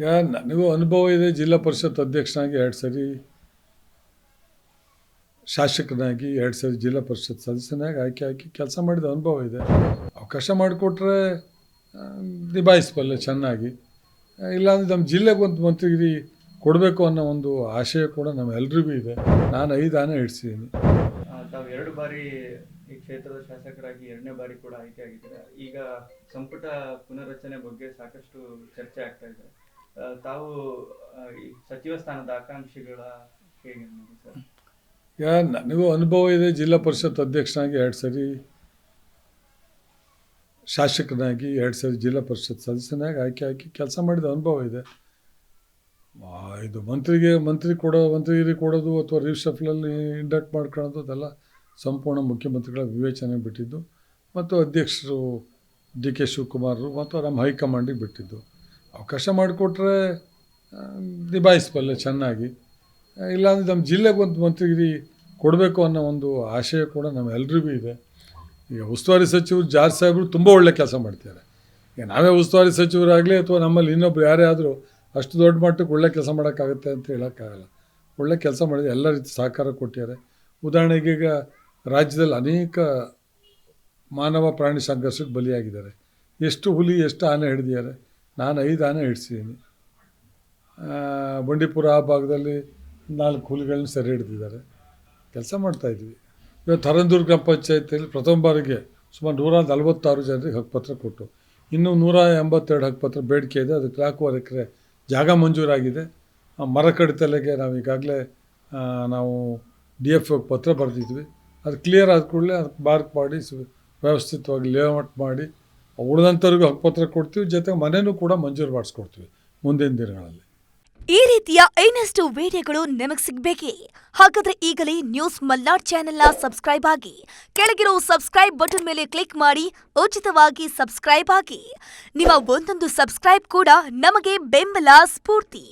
ಈಗ ನನಗೂ ಅನುಭವ ಇದೆ, ಜಿಲ್ಲಾ ಪರಿಷತ್ ಅಧ್ಯಕ್ಷನಾಗಿ ಎರಡು ಸರಿ, ಶಾಸಕನಾಗಿ ಎರಡು ಸರಿ ಜಿಲ್ಲಾ ಪರಿಷತ್ ಸದಸ್ಯನಾಗಿ ಆಯ್ಕೆ ಹಾಕಿ ಕೆಲಸ ಮಾಡಿದ ಅನುಭವ ಇದೆ. ಅವಕಾಶ ಮಾಡಿಕೊಟ್ರೆ ನಿಭಾಯಿಸ್ಬಲ್ಲ ಚೆನ್ನಾಗಿ. ಇಲ್ಲಾಂದ್ರೆ ನಮ್ಮ ಜಿಲ್ಲೆಗೆ ಒಂದು ಮಂತ್ರಿಗಿರಿ ಕೊಡಬೇಕು ಅನ್ನೋ ಒಂದು ಆಶಯ ಕೂಡ ನಮ್ಮೆಲ್ಲರಿಗೂ ಇದೆ. ನಾನು ಐದು ಆನೆ ಇಡ್ಸಿದ್ದೀನಿ ತಾವು ಎರಡು ಬಾರಿ ಈ ಕ್ಷೇತ್ರದ ಶಾಸಕರಾಗಿ ಎರಡನೇ ಬಾರಿ ಕೂಡ ಆಯ್ಕೆ ಆಗಿದ್ದೀರಾ? ಈಗ ಸಂಪುಟ ಪುನರ್ರಚನೆ ಬಗ್ಗೆ ಸಾಕಷ್ಟು ಚರ್ಚೆ ಆಗ್ತಾ ಇದೆ. ತಾವು ಸಚಿವ ಸ್ಥಾನದ ಆಕಾಂಕ್ಷಿಗಳ ಈಗ ನನಗೂ ಅನುಭವ ಇದೆ, ಜಿಲ್ಲಾ ಪರಿಷತ್ ಅಧ್ಯಕ್ಷನಾಗಿ ಎರಡು ಸರಿ, ಶಾಸಕನಾಗಿ ಎರಡು ಸರಿ ಜಿಲ್ಲಾ ಪರಿಷತ್ ಸದಸ್ಯನಾಗಿ ಆಯ್ಕೆ ಹಾಕಿ ಕೆಲಸ ಮಾಡಿದ ಅನುಭವ ಇದೆ. ಇದು ಮಂತ್ರಿಗೆ, ಮಂತ್ರಿ ಕೊಡೋ, ಮಂತ್ರಿಗಿರಿ ಕೊಡೋದು ಅಥವಾ ರಿಷಫ್ಲಲ್ಲಿ ಇಂಡಕ್ಟ್ ಮಾಡ್ಕೊಳ್ಳೋದು ಅದೆಲ್ಲ ಸಂಪೂರ್ಣ ಮುಖ್ಯಮಂತ್ರಿಗಳ ವಿವೇಚನೆ ಬಿಟ್ಟಿದ್ದು, ಮತ್ತು ಅಧ್ಯಕ್ಷರು ಡಿ ಕೆ ಶಿವಕುಮಾರರು ಮತ್ತು ನಮ್ಮ ಹೈಕಮಾಂಡಿಗೆ ಬಿಟ್ಟಿದ್ದು. ಅವಕಾಶ ಮಾಡಿಕೊಟ್ರೆ ನಿಭಾಯಿಸ್ಬಲ್ಲೆ ಚೆನ್ನಾಗಿ. ಇಲ್ಲಾಂದರೆ ಇಲ್ಲಾಂದ್ರೆ ನಮ್ಮ ಜಿಲ್ಲೆಗೆ ಒಂದು ಮಂತ್ರಿಗಿರಿ ಕೊಡಬೇಕು ಅನ್ನೋ ಒಂದು ಆಶಯ ಕೂಡ ನಮ್ಮೆಲ್ಲರಿಗೂ ಇದೆ. ಈಗ ಉಸ್ತುವಾರಿ ಸಚಿವರು ಜಾರ್ಜ್ ಸಾಹೇಬರು ತುಂಬ ಒಳ್ಳೆ ಕೆಲಸ ಮಾಡ್ತಿದ್ದಾರೆ. ಈಗ ನಾವೇ ಉಸ್ತುವಾರಿ ಸಚಿವರಾಗಲಿ ಅಥವಾ ನಮ್ಮಲ್ಲಿ ಇನ್ನೊಬ್ರು ಯಾರೇ ಆದರೂ ಅಷ್ಟು ದೊಡ್ಡ ಮಟ್ಟಕ್ಕೆ ಒಳ್ಳೆ ಕೆಲಸ ಮಾಡೋಕ್ಕಾಗುತ್ತೆ ಅಂತ ಹೇಳೋಕ್ಕಾಗಲ್ಲ. ಒಳ್ಳೆ ಕೆಲಸ ಮಾಡಿದೆ ಎಲ್ಲ ರೀತಿ ಸಹಕಾರ ಕೊಟ್ಟಿದ್ದಾರೆ. ಉದಾಹರಣೆಗೆ ಈಗ ರಾಜ್ಯದಲ್ಲಿ ಅನೇಕ ಮಾನವ ಪ್ರಾಣಿ ಸಂಘರ್ಷಕ್ಕೆ ಬಲಿಯಾಗಿದ್ದಾರೆ. ಎಷ್ಟು ಹುಲಿ, ಎಷ್ಟು ಆನೆ ಹಿಡಿದಿದ್ದಾರೆ. ನಾನು ಐದು ಆನೆ ಹಿಡಿಸಿದ್ದೀನಿ ಆ, ಬಂಡೀಪುರ ಆ ಭಾಗದಲ್ಲಿ ನಾಲ್ಕು ಹುಲಿಗಳನ್ನ ಸೆರೆ ಹಿಡ್ದಿದ್ದಾರೆ. ಕೆಲಸ ಮಾಡ್ತಾಯಿದ್ವಿ ಇವತ್ತು ತರಂದೂರು ಗ್ರಾಮ ಪಂಚಾಯತಿಯಲ್ಲಿ ಪ್ರಥಮ ಬಾರಿಗೆ ಸುಮಾರು ನೂರ ನಲವತ್ತಾರು ಜನರಿಗೆ ಹಕ್ಕುಪತ್ರ ಕೊಟ್ಟು ಇನ್ನೂ ನೂರ ಎಂಬತ್ತೆರಡು ಹಕ್ಕುಪತ್ರ ಬೇಡಿಕೆ ಇದೆ. ಅದಕ್ಕೆ ನಾಲ್ಕೂವರೆ ಎಕರೆ ಜಾಗ ಮಂಜೂರಾಗಿದೆ. ಮರ ಕಡಿತಲೆಗೆ ನಾವು ಈಗಾಗಲೇ ನಾವು ಡಿ ಎಫ್ ಪತ್ರ ಬರೆದಿದ್ವಿ. ಅದು ಕ್ಲಿಯರ್ ಆದ ಕೂಡಲೇ ಅದಕ್ಕೆ ಮಾರ್ಕ್ ಮಾಡಿ ವ್ಯವಸ್ಥಿತವಾಗಿ ಲೇಔಟ್ ಮಾಡಿ ಉಳಿದಂಥವ್ರಿಗೂ ಹಕ್ಕುಪತ್ರ ಕೊಡ್ತೀವಿ, ಜೊತೆಗೆ ಮನೆಯೂ ಕೂಡ ಮಂಜೂರು ಮಾಡಿಸ್ಕೊಡ್ತೀವಿ ಮುಂದಿನ ದಿನಗಳಲ್ಲಿ. ಈ ರೀತಿಯ ಇನ್ನಷ್ಟು ವಿಡಿಯೋಗಳು ನಿಮಗೆ ಸಿಗಬೇಕೇ? ಹಾಗಾದ್ರೆ ಈಗಲೇ ನ್ಯೂಸ್ ಮಲ್ನಾಡ್ ಚಾನೆಲ್ನ ಸಬ್ಸ್ಕ್ರೈಬ್ ಆಗಿ, ಕೆಳಗಿರೋ ಸಬ್ಸ್ಕ್ರೈಬ್ ಬಟನ್ ಮೇಲೆ ಕ್ಲಿಕ್ ಮಾಡಿ, ಉಚಿತವಾಗಿ ಸಬ್ಸ್ಕ್ರೈಬ್ ಆಗಿ. ನಿಮ್ಮ ಒಂದೊಂದು ಸಬ್ಸ್ಕ್ರೈಬ್ ಕೂಡ ನಮಗೆ ಬೆಂಬಲ ಸ್ಫೂರ್ತಿ.